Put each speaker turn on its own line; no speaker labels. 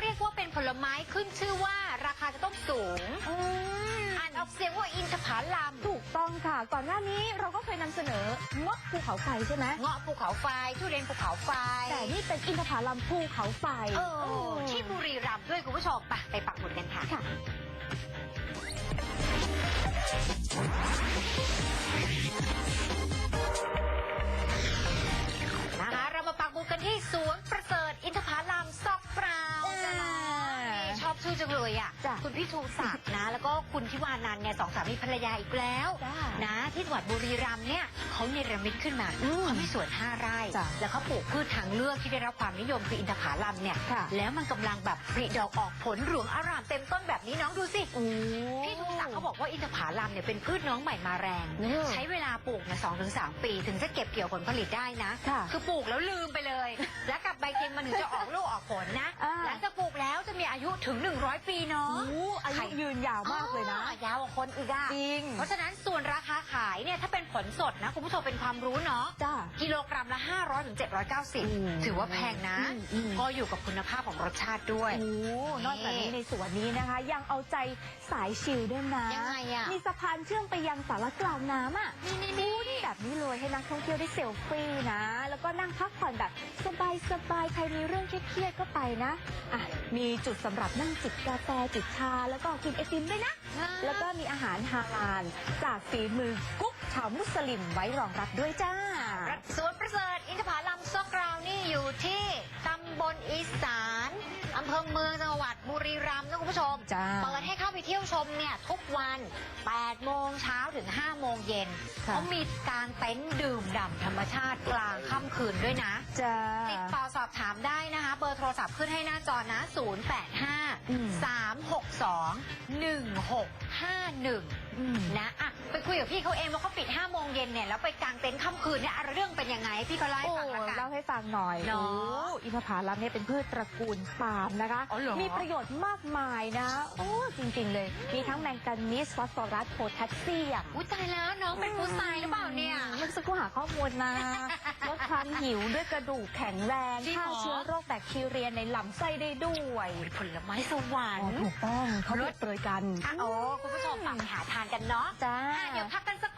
เรียกว่าเป็นผลไม้ขึ้นชื่อว่าราคาจะต้องสูง
อืม
อ่านออกเสียงว่าอินทผลัม
ถูกต้องค่ะ ก่อนหน้านี้เราก็เคยนำเสนอเงาะภูเขาไฟใช่ไหม
เงาะภูเขาไฟทุเรียนภูเขาไฟ
แต่นี่เป็นอินทผลัมภูเขาไฟ
เออ ที่บุรีรัมย์ด้วยคุณผู้ชมไปไปปักหมุดกันค่ะ
ค่ะ
จังเลยอะ
จ้ะ
คุณพี่ชูศักดิ์นะ แล้วก็คุณทิวานันท์เนี่ยสองสามีภรรยาอีกแล้ว
จ้า
นะ ที่จังหวัดบุรีรัมย์เนี่ยเขาเนรมิตขึ้นมา
อืม
เขามีสวนห้าไร่
จ้ะ
แล้วเขาปลูกพืชทางเลือกที่ได้รับความนิยมคืออินทผลัมเนี่ย
ค่ะ
แล้วมันกำลังแบบผลิดอกออกผลหลวงอารามเต็มต้นแบบนี้น้องดูสิ
โอ้
พี่ชูศักดิ์เขาบอกว่าอินทผลัมเนี่ยเป็นพืชน้องใหม่มาแรง
เออ
ใช้เวลาปลูกเนี่ยสองถึงสามปี ถึงจะเก็บเกี่ยวผลผลิตได้นะ
ค่ะ
คือปลูกแล้วลืมไปเลย แล้วกลับใบเค็มมันถึงจะออกลูกออกผลนะ ยุถึง 100 ปีเนาะ
โอ้อายุยืนยาวมากเลยนะ
อ๋อยาวกว่าคนอื่นอะ
จริง
เพราะฉะนั้นส่วนราคาขายเนี่ยถ้าเป็นผลสดนะ คุณผู้ชมเป็นความรู้เนาะ
จ้า
กิโลกรัมละ 500ถึง
อืม
790 ถือว่าแพงนะ
อืมอืม
ก็อยู่กับคุณภาพของรสชาติด้วย
โอ้นอกจากนี้ในสวนนี้นะคะ ยังเอาใจสายชิลด้วยนะ
ยังไงอะ
มีสะพานเชื่อมไปยังสารกลางน้ำอะ
นี่นี่นี่
แบบนี้เล ยให้นักท่องเที่ยวได้เซลฟี่นะ แล้วก็นั่งพักผ่อนแบบสบายสบายๆใครมีเรื่องเครียดๆก็ไปนะอะมีจุดสำหรับนั่งจิบกาแฟจิบชา แล้วก็กินไอติมด้วยนะ แล้วก็มีอาหารฮาลาลจากฝีมือกุ๊กชาวมุสลิมไว้รองรับด้วยจ้า
สวนประเสริฐอินทผลัมซอกกราวนี่อยู่ที่ บุรีรัมย์นะคุณผู้ชม
จ้า
เปิดให้เข้าไปเที่ยวชมเนี่ยทุกวัน 8 โมงเช้าถึง 5 โมงเย็น
ค่ะ
เขามีการเต็นท์ดื่มด่ำธรรมชาติกลางค่ำคืนด้วยนะ
จ้า
ติดต่อสอบถามได้นะคะ เบอร์โทรศัพท์ขึ้นให้หน้าจอนะ
อืม
085 362 1651
อืม
นะอะ ไปคุยกับพี่เขาเองว่าเขาปิด5โมงเย็นเนี่ยแล้วไปกางเต็นท์ค่ำคืนเนี่ยอะเรื่องเป็นยังไง พี่เขาเล่าให้
โอ้
ฟังละกัน
เล่าให้ฟังหน่อย
เนอะ
โอ้อินทผลัมเนี่ยเป็นพืชตระกูลปาล์มนะคะ
อ๋อเหรอ
มีประโยชน์มากมายนะ โอ้จริงๆเลย มีทั้งแมงกานีสฟอสฟอรัสโพแทสเซียม
อุ้ยตายแล้วน้องเป็นผู้ชายหรือเปล่าเนี่ย
เมื่อสักครู่หาข้อมูลมา ลดความหิวด้วยกระดูกแข็งแรง
จริงเหรอ
ฆ่าเชื้อโรค แบคทีเรียในลำไส้ได้ด้วย
ผลไม้สวรร
อ๋อ
ค์
ถูกต้องเขา
ร
เปิ
ส
ดเปรยกัน
อะโอ้คุณผู้ชมฝากไปหาทานกันเนาะ
จ้า
อะเดี๋ยวพักกันสัก